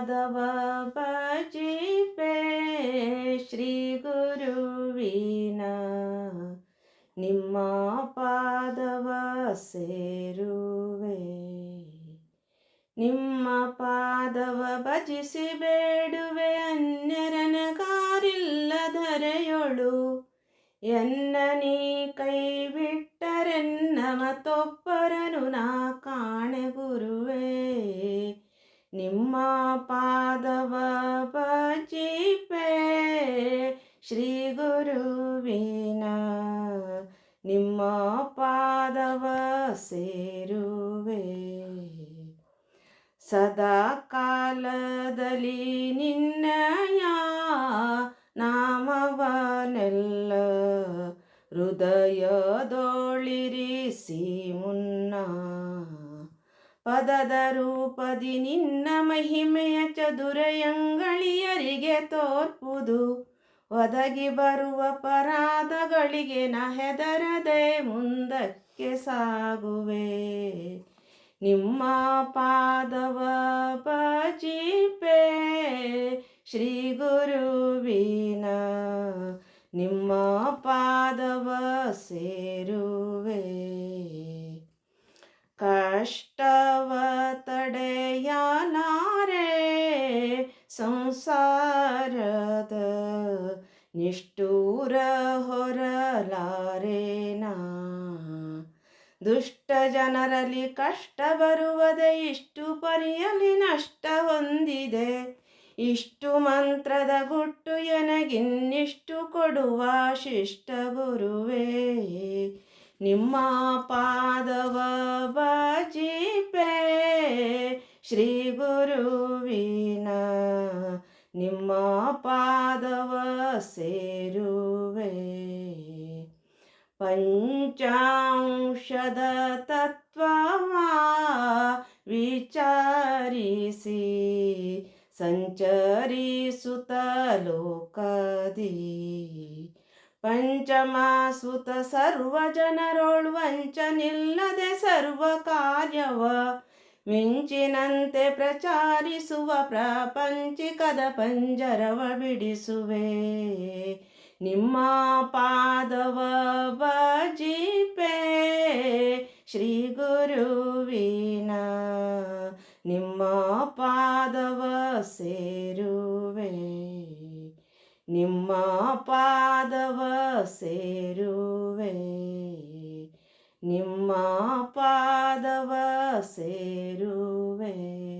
ಪಾದವ ಭಜಿಪೆ ಶ್ರೀ ಗುರುವಿನ. ನಿಮ್ಮ ಪಾದವ ಸೇರುವೆ. ನಿಮ್ಮ ಪಾದವ ಭಜಿಸಿ ಬೇಡುವೆ, ಅನ್ಯರನ ಕಾರಿಲ್ಲದರೆಯೊಳು. ಎನ್ನ ನೀ ಕೈ ಬಿಟ್ಟರೆನ್ನ ಮತ್ತೊಬ್ಬರನು ನಾ ಕಾಣೆ ಗುರುವೇ ನಿಮ್ಮ ಪಾದವ ಭಜಿಪೆ ಶ್ರೀ ಗುರುವಿನ. ನಿಮ್ಮ ಪಾದವ ಸೇರುವೆ. ಸದಾ ಕಾಲದಲ್ಲಿ ನಿನ್ನಯ ನಾಮವನೆಲ್ಲ ಹೃದಯದೊಳಿರಿಸಿ ಮುನ್ನ ಪದದ ರೂಪದಿ ನಿನ್ನ ಮಹಿಮೆಯ ಚದುರೆಯಂಗಳಿಯರಿಗೆ ತೋರ್ಪುದು. ಒದಗಿ ಬರುವ ಪರಾಧಗಳಿಗೆ ನ ಹೆದರದೆ ಮುಂದಕ್ಕೆ ಸಾಗುವೆ. ನಿಮ್ಮ ಪಾದವ ಭಜಿಪೆ ಶ್ರೀ ಗುರುವಿನ. ನಿಮ್ಮ ಪಾದವ ಸೇರುವೆ. ಕಷ್ಟವ ಸಂಸಾರದ ನಿಷ್ಠೂರ ಹೊರಲಾರೇನಾ? ದುಷ್ಟ ಜನರಲ್ಲಿ ಕಷ್ಟ ಬರುವುದೇ, ಇಷ್ಟು ಪರಿಯಲ್ಲಿ ನಷ್ಟ ಹೊಂದಿದೆ. ಇಷ್ಟು ಮಂತ್ರದ ಗುಟ್ಟು ಎನಗಿನ್ನಿಷ್ಟು ಕೊಡುವ ಶಿಷ್ಟ ಗುರುವೇ. ನಿಮ್ಮ ಪಾದವ ಭಜಿಪೆ ಶ್ರೀ ಗುರುವಿನ ನಿಮ್ಮ ಪಾದವ ಸೇರುವೆ. ಪಂಚಾಂಶದ ತತ್ವವ ವಿಚಾರಿಸಿ ಸಂಚರಿಸುತ ಲೋಕದಿ. ಪಂಚಮಾಸುತ ಸರ್ವ ಜನರೊಳ್ ವಂಚನಿಲ್ಲದೆ ಸರ್ವ ಕಾರ್ಯವ ಮಿಂಚಿನಂತೆ ಪ್ರಚಾರಿಸುವ ಪ್ರಾಪಂಚಿಕದ ಪಂಜರವ ಬಿಡಿಸುವೆ. ನಿಮ್ಮ ಪಾದವ ಬಜಿಪೆ ಶ್ರೀ ಗುರುವಿನ ನಿಮ್ಮ ಪಾದವ ಸೇರುವೆ. ನಿಮ್ಮ ಪಾದವ ಸೇರುವೆ. ನಿಮ್ಮ ಪಾದವ ಸೇರುವೆ.